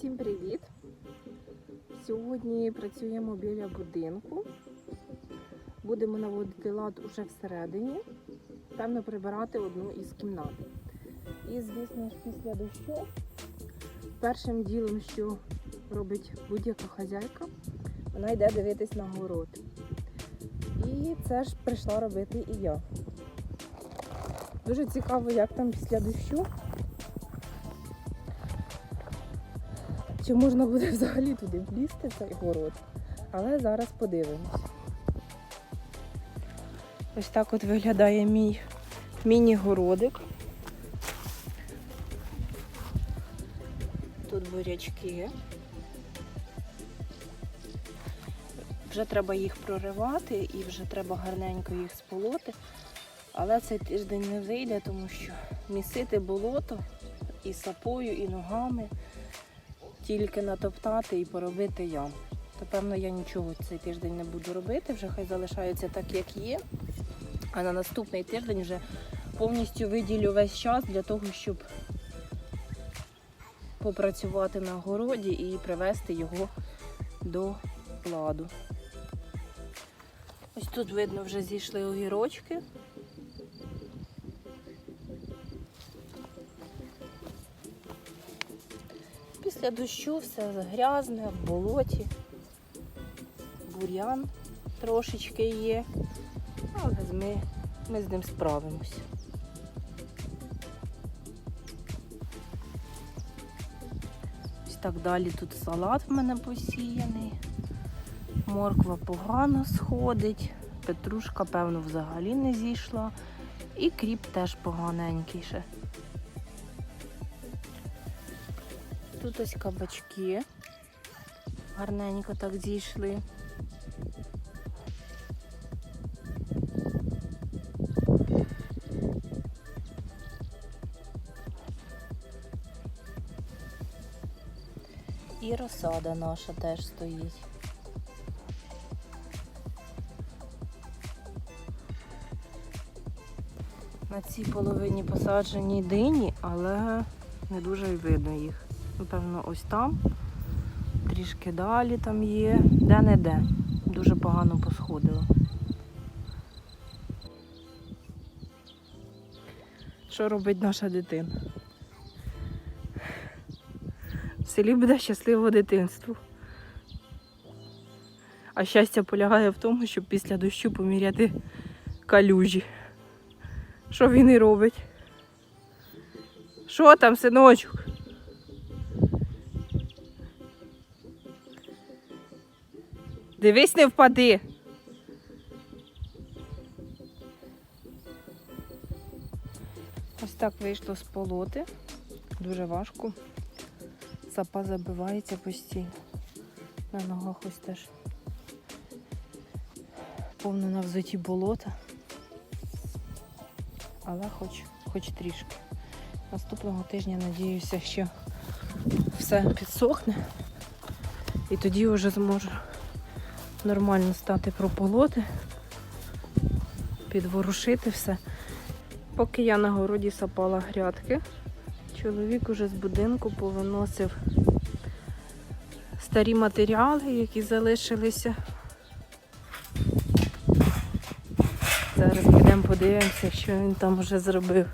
Всім привіт! Сьогодні працюємо біля будинку. Будемо наводити лад уже всередині, певно прибирати одну із кімнат. І, звісно ж, після дощу першим ділом, що робить будь-яка хазяйка, вона йде дивитись на город. І це ж прийшла робити і я. Дуже цікаво, як там після дощу. Чи можна буде взагалі туди влізти цей город? Але зараз подивимось. Ось так от виглядає мій міні-городик. Тут бурячки. Вже треба їх проривати і вже треба гарненько їх сполоти. Але цей тиждень не вийде, тому що місити болото і сапою, і ногами тільки натоптати і поробити ям. То певно я нічого цей тиждень не буду робити, вже хай залишається так, як є. А на наступний тиждень вже повністю виділю весь час для того, щоб попрацювати на городі і привести його до ладу. Ось тут видно вже зійшли огірочки. Після дощу все грязне, в болоті, бур'ян трошечки є, але ми, ми з ним справимось. Ось так далі тут салат в мене посіяний, морква погано сходить, петрушка, певно, взагалі не зійшла, і кріп теж поганенький ще. Тут ось кабачки. Гарненько так зійшли. І розсада наша теж стоїть. На цій половині посаджені дині, але не дуже видно їх. Напевно, ось там. Трішки далі там є. Де-не-де. Дуже погано посходило. Що робить наша дитина? В селі буде щасливе дитинство. А щастя полягає в тому, щоб після дощу поміряти калюжі. Що він і робить? Що там, синочок? Дивись, не впади. Ось так вийшло з полоти. Дуже важко. Сапа забивається постійно. На ногах ось теж повно на взуті болота. Але хоч, хоч трішки. Наступного тижня надіюся, що все підсохне. І тоді вже зможу нормально стати прополоти, підворушити все. Поки я на городі сапала грядки, чоловік уже з будинку повиносив старі матеріали, які залишилися. Зараз підемо подивимося, що він там вже зробив.